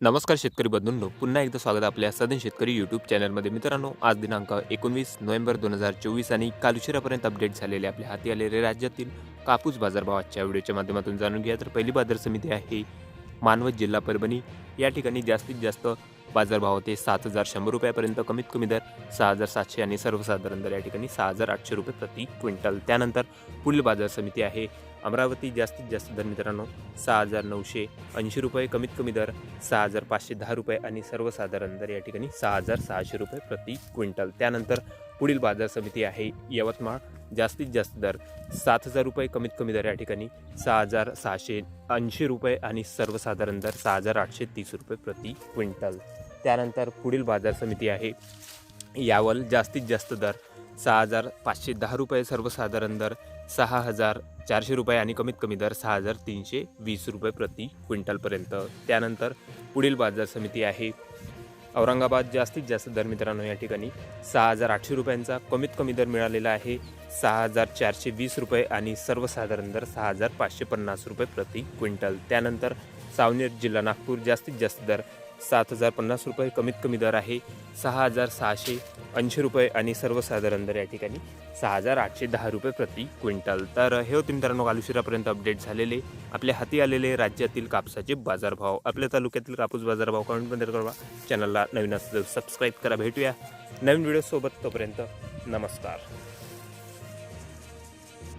नमस्कार शेतकरी बंधूंनो पुन्हा एकदा स्वागत आपल्या सदन शेतकरी यूट्यूब चॅनलमध्ये मित्रांनो आज दिनांक एकोणवीस नोव्हेंबर दोन हजार चोवीस आणि काल उशिरापर्यंत अपडेट झालेले आपल्या हाती आलेले राज्यातील कापूस बाजारभाव आजच्या व्हिडिओच्या माध्यमातून जाणून घ्या. तर पहिली बाजार समिती आहे मानवत जिल्हा परभणी. या ठिकाणी जास्तीत जास्त बाजारभाव होते सात हजार शंभर रुपयापर्यंत कमीत कमी दर सहा हजार सातशे आणि सर्वसाधारण दर या ठिकाणी सहा हजार आठशे रुपये प्रति क्विंटल. त्यानंतर पुढील बाजार समिती आहे अमरावती. जास्तीत जास्त दर मित्रांनो सहा हजार नऊशे ऐंशी रुपये कमीत कमी दर सहा हजार पाचशे दहा रुपये आणि सर्वसाधारण दर या ठिकाणी सहा हजार सहाशे रुपये प्रति क्विंटल. त्यानंतर पुढील बाजार समिती आहे यवतमाळ. जास्तीत जास्त दर सात हजार रुपये कमीत कमी दर या ठिकाणी सहा हजार सहाशे ऐंशी रुपये आणि सर्वसाधारण दर सहा हजार आठशे तीस रुपये प्रति क्विंटल. त्यानंतर पुढील बाजार समिती आहे. यावल जास्तीत जास्त दर सहा हजार पाचशे दहा रुपये सर्वसाधारण दर सहा हजार चारशे रुपये आणि कमीत कमी दर सहा हजार तीनशे वीस रुपये प्रति क्विंटलपर्यंत त्यानंतर पुढील बाजार समिती आहे. औरंगाबाद जास्तीत जास्त दर मित्रांनो या ठिकाणी सहा हजार आठशे रुपयांचा कमीत कमी दर मिळालेला आहे. सहा हजार चारशे वीस रुपये आणि सर्वसाधारण दर सहा हजार पाचशे पन्नास रुपये प्रति क्विंटल. त्यानंतर सावनेर जिल्हा नागपूर जास्तीत जास्त दर सात हजार पन्नास रुपये कमीत कमी दर आहे सहा हजार सहाशे ऐंशी रुपये आणि सर्वसाधारण दर या ठिकाणी सहा हजार आठशे दहा रुपये प्रति क्विंटल. तर हे होते मित्रांनो कालुशिरापर्यंत अपडेट झालेले. आपल्या हाती आलेले राज्यातील कापसाचे बाजारभाव. आपल्या तालुक्यातील कापूस बाजारभाव कमेंटमध्ये कळवा. चॅनलला नवीन असं सबस्क्राईब करा. भेटूया नवीन व्हिडिओसोबत तोपर्यंत नमस्कार.